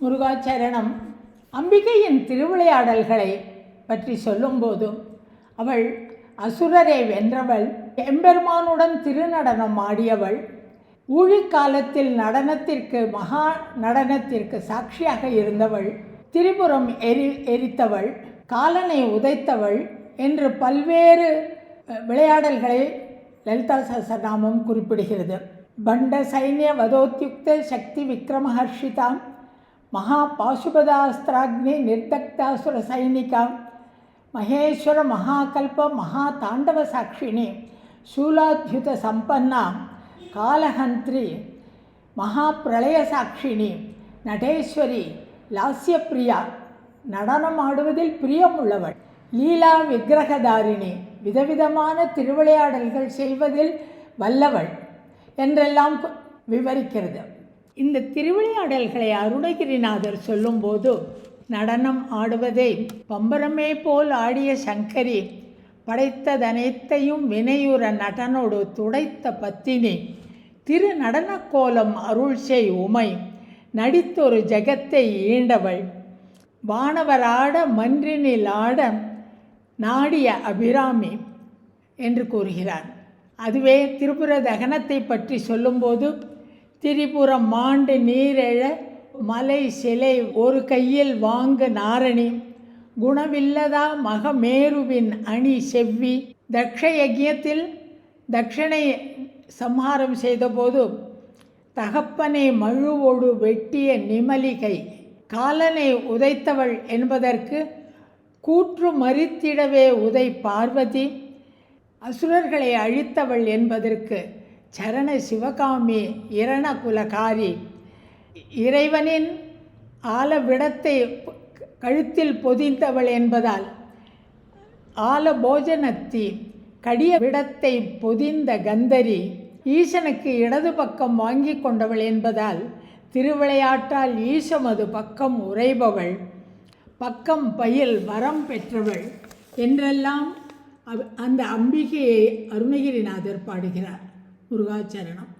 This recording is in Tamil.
முருகாச்சரணம் அம்பிகையின் திருவிளையாடல்களை பற்றி சொல்லும்போதும் அவள் அசுரரை வென்றவள் எம்பெருமானுடன் திருநடனம் ஆடியவள் ஊழிக்காலத்தில் நடனத்திற்கு மகா நடனத்திற்கு சாட்சியாக இருந்தவள் திரிபுரம் எரி எரித்தவள் காலனை உதைத்தவள் என்று பல்வேறு விளையாடல்களை லலிதா சசநாமம் குறிப்பிடுகிறது. பண்ட சைன்ய வதோத்யுக்த சக்தி விக்ரமஹர்ஷிதாம் மகா பாசுபதாஸ்திராக்னி நிர்தக்தாசுர சைனிகா. மகேஸ்வர மகாகல்ப மகா தாண்டவ சாட்சிணி சூலாத்யுத சம்பன்னா. காலஹந்திரி மகாபிரளய சாட்சிணி நடேஸ்வரி லாஸ்யப்பிரியா. நடனம் ஆடுவதில் பிரியமுள்ளவள். லீலா விக்கிரகதாரிணி விதவிதமான திருவிளையாடல்கள் செய்வதில் வல்லவள் என்றெல்லாம் விவரிக்கிறது. இந்த திருவிளையாடல்களை அருணகிரிநாதர் சொல்லும்போது நடனம் ஆடுவதை பம்பரமே போல் ஆடிய சங்கரி படைத்ததனைத்தையும் வினையுற நடனோடு துடைத்த பத்தினி திரு நடனக்கோலம் அருள் செய் உமை நடித்தொரு ஜெகத்தை ஈண்டவள் வானவராட மன்றினில் ஆட நாடிய அபிராமி என்று கூறுகிறார். அதுவே திரிபுர தகனத்தை பற்றி சொல்லும்போது திரிபுரம் மாண்டு நீரெழ மலை சிலை ஒரு கையில் வாங்கு நாரணி. குணவில்லதா மகமேருவின் அணி செவ்வி. தக்ஷ யஜ்யத்தில் தக்ஷனை சம்ஹாரம் செய்தபோது தகப்பனை மழுவோடு வெட்டிய நிமலிகை. காலனை உதைத்தவள் என்பதற்கு கூற்று மறித்திடவே உதை பார்வதி. அசுரர்களை அழித்தவள் என்பதற்கு சரண சிவகாமி இரணகுலகாரி. இறைவனின் ஆலவிடத்தை கழுத்தில் பொதிந்தவள் என்பதால் ஆல போஜனத்தி கடிய விடத்தை பொதிந்த கந்தரி ஈசனுக்கு இடது பக்கம் வாங்கி கொண்டவள் என்பதால் திருவிளையாட்டால் ஈசமது பக்கம் உறைபவள் பக்கம் பயில் வரம் பெற்றவள் என்றெல்லாம் அந்த அம்பிகையை அருணகிரிநாதர் பாடுகிறார். முருகாச்சரணம்